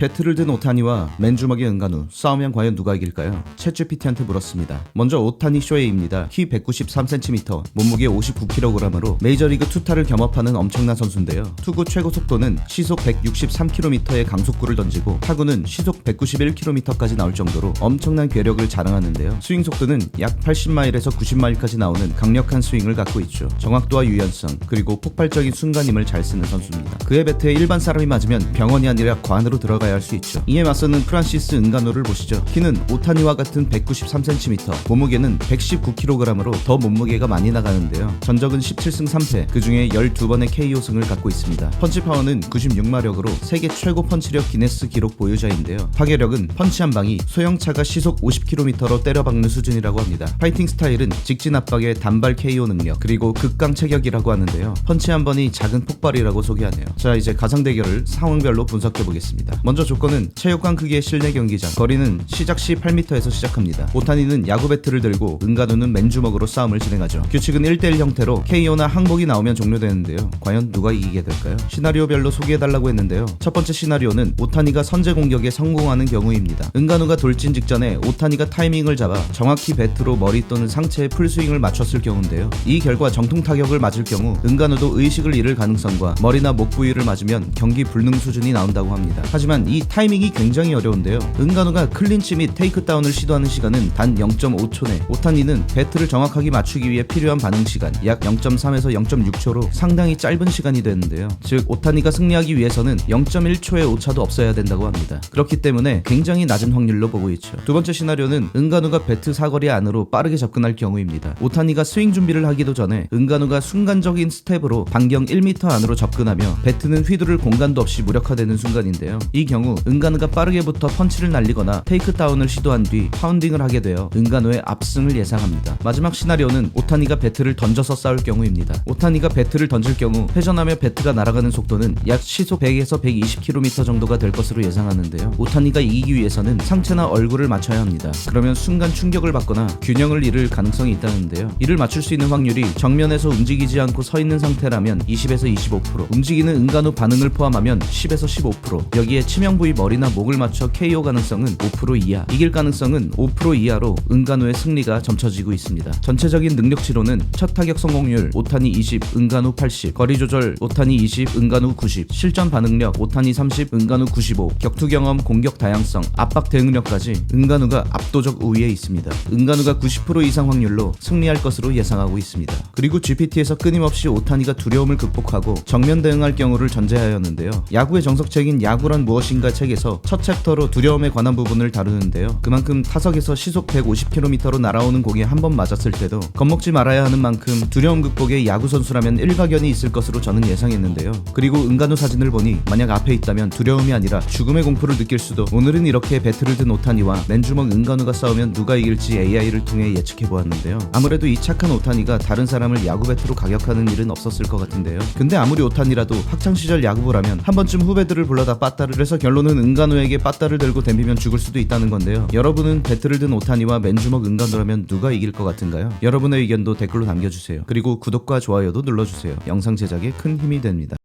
배틀을 든 오타니와 맨주먹의 은간우 싸우면 과연 누가 이길까요? 챗GPT한테 물었습니다. 먼저 오타니 쇼에입니다. 키 193cm, 몸무게 59kg으로 메이저리그 투타를 겸업하는 엄청난 선수인데요. 투구 최고 속도는 시속 163km의 강속구를 던지고 타구는 시속 191km까지 나올 정도로 엄청난 괴력을 자랑하는데요. 스윙 속도는 약 80마일에서 90마일까지 나오는 강력한 스윙을 갖고 있죠. 정확도와 유연성 그리고 폭발적인 순간임을 잘 쓰는 선수입니다. 그의 배트에 일반 사람이 맞으면 병원이 아니라 관으로 들어가야 할 수 있죠. 이에 맞서는 프란시스 은가노를 보시죠. 키는 오타니와 같은 193cm, 몸무게는 119kg으로 더 몸무게가 많이 나가는데요. 전적은 17승 3패, 그 중에 12번의 KO승을 갖고 있습니다. 펀치 파워는 96마력으로 세계 최고 펀치력 기네스 기록 보유자인데요. 파괴력은 펀치 한 방이 소형차가 시속 50km로 때려박는 수준이라고 합니다. 파이팅 스타일은 직진 압박의 단발 KO 능력, 그리고 극강 체격이라고 하는데요. 펀치 한 번이 작은 폭발이라고 소개하네요. 자, 이제 가상 대결을 상황별로 분석해 보겠습니다. 먼저 조건은 체육관 크기의 실내 경기장, 거리는 시작 시 8m에서 시작합니다. 오타니는 야구 배트를 들고 은가누는 맨주먹으로 싸움을 진행하죠. 규칙은 1대1 형태로 KO나 항복이 나오면 종료되는데요. 과연 누가 이기게 될까요? 시나리오별로 소개해달라고 했는데요. 첫 번째 시나리오는 오타니가 선제 공격에 성공하는 경우입니다. 은가누가 돌진 직전에 오타니가 타이밍을 잡아 정확히 배트로 머리 또는 상체에 풀스윙을 맞췄을 경우인데요. 이 결과 정통 타격을 맞을 경우 은가누도 의식을 잃을 가능성과 머리나 목 부위를 맞으면 경기 불능 수준이 나온다고 합니다. 하지만 이 타이밍이 굉장히 어려운데요. 은가누가 클린치 및 테이크다운을 시도하는 시간은 단 0.5초 내, 오타니는 배트를 정확하게 맞추기 위해 필요한 반응 시간 약 0.3에서 0.6초로 상당히 짧은 시간이 되는데요. 즉 오타니가 승리하기 위해서는 0.1초의 오차도 없어야 된다고 합니다. 그렇기 때문에 굉장히 낮은 확률로 보고 있죠. 두 번째 시나리오는 은가누가 배트 사거리 안으로 빠르게 접근할 경우입니다. 오타니가 스윙 준비를 하기도 전에 은가누가 순간적인 스텝으로 반경 1m 안으로 접근하며 배트는 휘두를 공간도 없이 무력화되는 순간인데요. 이 경우 은가누가 빠르게부터 펀치를 날리거나 테이크다운을 시도한 뒤 파운딩을 하게 되어 은가누의 압승을 예상합니다. 마지막 시나리오는 오타니가 배트를 던져서 싸울 경우입니다. 오타니가 배트를 던질 경우 회전하며 배트가 날아가는 속도는 약 시속 100에서 120km 정도가 될 것으로 예상하는데요. 오타니가 이기기 위해서는 상체나 얼굴을 맞춰야 합니다. 그러면 순간 충격을 받거나 균형을 잃을 가능성이 있다는데요. 이를 맞출 수 있는 확률이 정면에서 움직이지 않고 서 있는 상태라면 20에서 25%, 움직이는 은간후 반응을 포함하면 10에서 15%, 여기에 치명 부위 머리나 목을 맞춰 KO 가능성은 5% 이하, 이길 가능성은 5% 이하로 은간후의 승리가 점쳐지고 있습니다. 전체적인 능력치로는 첫 타격 성공률 오타니 20, 은간후 80, 거리 조절 오타니 20, 은간후 90, 실전 반응력 오타니 30, 은간후 95, 격투 경험, 공격 다양성, 압박 대응력까지 은간후가 압도적 우위에 있습니다. 은간후가 90% 이상 확률로 승리할 것으로 예상하고 있습니다. 그리고 GPT에서 끊임없이 오타니가 두려움을 극복하고 정면 대응할 경우를 전제하였는데요. 야구의 정석책인 야구란 무엇 인가 책에서 첫 챕터로 두려움에 관한 부분을 다루는데요. 그만큼 타석에서 시속 150km로 날아오는 공에 한 번 맞았을 때도 겁먹지 말아야 하는 만큼 두려움 극복에 야구 선수라면 일가견이 있을 것으로 저는 예상했는데요. 그리고 은간호 사진을 보니 만약 앞에 있다면 두려움이 아니라 죽음의 공포를 느낄 수도 오늘은 이렇게 배틀을 든 오타니와 맨주먹 은간호가 싸우면 누가 이길지 AI를 통해 예측해 보았는데요. 아무래도 이 착한 오타니가 다른 사람을 야구 배트로 가격하는 일은 없었을 것 같은데요. 근데 아무리 오타니라도 학창 시절 야구부라면 한 번쯤 후배들을 불러다 빠따를 해서 결론은 은간호에게 빠따를 들고 댐비면 죽을 수도 있다는 건데요. 여러분은 배틀을 든 오타니와 맨주먹 은간호라면 누가 이길 것 같은가요? 여러분의 의견도 댓글로 남겨주세요. 그리고 구독과 좋아요도 눌러주세요. 영상 제작에 큰 힘이 됩니다.